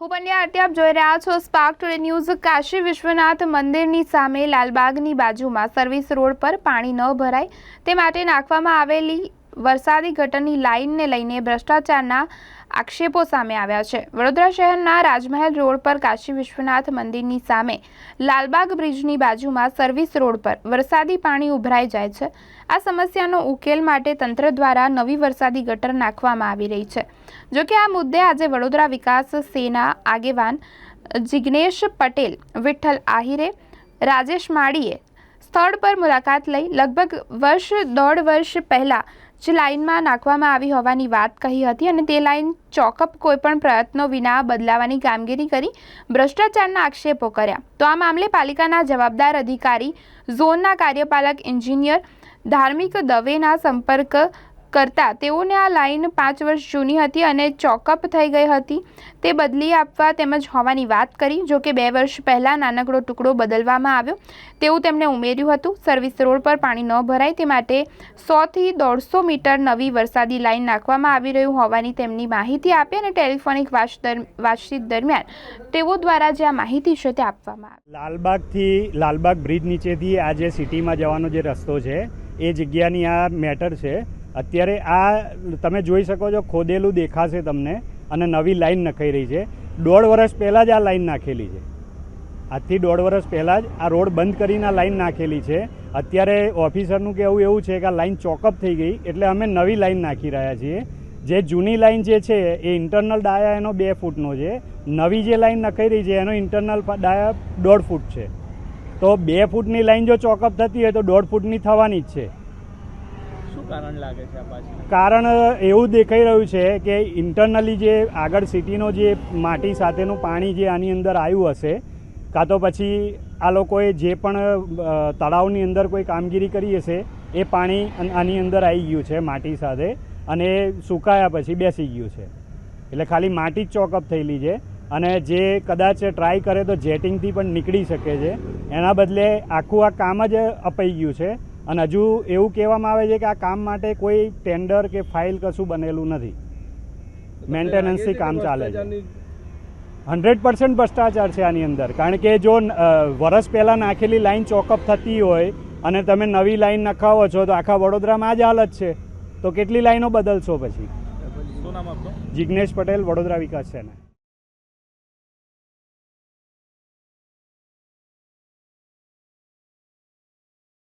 હું પંડ્યા આરતી આપ જોઈ રહ્યા છો. Spark Today News Kashi Vishwanath મંદિરની સામે લાલબાગની બાજુમાં સર્વિસ રોડ પર પાણી ન ભરાય તે માટે નાખવામાં આવેલી વરસાદી ગટરની લાઇનને લઈને ભ્રષ્ટાચારના આક્ષેપો સામે આવ્યા છે. વડોદરા શહેરના રાજમહેલ રોડ પર કાશી વિશ્વનાથ મંદિરની સામે લાલબાગ બ્રિજની બાજુમાં સર્વિસ રોડ પર વરસાદી પાણી ઉભરાઈ જાય છે. આ સમસ્યાનો ઉકેલ માટે તંત્ર દ્વારા નવી વરસાદી ગટર નાખવામાં આવી રહી છે. જોકે આ મુદ્દે આજે વડોદરા વિકાસ સેના આગેવાન જિગ્નેશ પટેલ, વિઠ્ઠલ આહિરે, રાજેશ માળીએ સ્થળ પર મુલાકાત લઈ લગભગ વર્ષ, દોઢ વર્ષ પહેલાં જે લાઇનમાં નાખવામાં આવી હોવાની વાત કહી હતી અને તે લાઇન ચોકઅપ કોઈપણ પ્રયત્નો વિના બદલાવાની કામગીરી કરી ભ્રષ્ટાચારના આક્ષેપો કર્યા. તો આ મામલે પાલિકાના જવાબદાર અધિકારી, ઝોનના કાર્યપાલક, એન્જિનિયર, ધાર્મિક દવેના સંપર્ક કરતા તેઓને આ લાઇન પાંચ વર્ષ જૂની હતી અને ચોકઅપ થઈ ગઈ હતી. તે બદલી આપવા તેમજ હોવાની વાત કરી, જો કે બે વર્ષ પહેલાં નાનકડો ટુકડો બદલવામાં આવ્યો. તેવું તેમણે ઉમેર્યું હતું. સર્વિસ રોડ પર પાણી ન ભરાય તે માટે સોથી દોઢસો મીટર નવી વરસાદી લાઇન નાખવામાં આવી રહ્યું હોવાની તેમની માહિતી આપી અને ટેલિફોનિક વાસ વાતચીત દરમિયાન તેઓ દ્વારા જે આ માહિતી છે તે આપવામાં આવી. લાલબાગથી, લાલબાગ બ્રિજ નીચેથી આ જે સિટીમાં જવાનો જે રસ્તો છે, એ જગ્યાની આ મેટર છે. અત્યારે આ તમે જોઈ શકો છો, ખોદેલું દેખાશે તમને અને નવી લાઈન નખાઈ રહી છે. દોઢ વર્ષ પહેલાં જ આ લાઈન નાખેલી છે. આજથી દોઢ વર્ષ પહેલાં જ આ રોડ બંધ કરીને આ લાઈન નાખેલી છે. અત્યારે ઓફિસરનું કહેવું એવું છે કે આ લાઈન ચોકઅપ થઈ ગઈ, એટલે અમે નવી લાઈન નાખી રહ્યા છીએ. જે જૂની લાઈન જે છે, એ ઇન્ટરનલ ડાયા એનો બે ફૂટનો છે. નવી જે લાઈન નખાઈ રહી છે, એનો ઇન્ટરનલ ડાયા દોઢ ફૂટ છે. તો બે ફૂટની લાઈન જો ચોકઅપ થતી હોય તો દોઢ ફૂટની થવાની જ છે. કારણ કારણ એવું દેખાઈ રહ્યું છે કે ઇન્ટરનલી જે આગળ સિટીનો જે માટી સાથેનું પાણી જે આની અંદર આવ્યું હશે, કાં તો પછી આ લોકોએ જે પણ તળાવની અંદર કોઈ કામગીરી કરી હશે, એ પાણી આની અંદર આવી ગયું છે માટી સાથે અને સુકાયા પછી બેસી ગયું છે. એટલે ખાલી માટી જ ચોકઅપ થયેલી છે અને જે કદાચ ટ્રાય કરે તો જેટિંગથી પણ નીકળી શકે છે. એના બદલે આખું આ કામ જ અપાઈ ગયું છે. અને હજુ એવું કહેવામાં આવે છે કે આ કામ માટે કોઈ ટેન્ડર કે ફાઇલ કશું બનેલું નથી. મેન્ટેનન્સથી કામ ચાલે છે. હંડ્રેડ પર્સન્ટ ભ્રષ્ટાચાર છે આની અંદર. કારણ કે જો વરસ પહેલાં નાખેલી લાઈન ચોકઅપ થતી હોય અને તમે નવી લાઈન નખાવો છો તો આખા વડોદરામાં આ જ હાલત છે. તો કેટલી લાઈનો બદલશો પછી? જિજ્ઞેશ પટેલ વડોદરા વિકાસ સેના.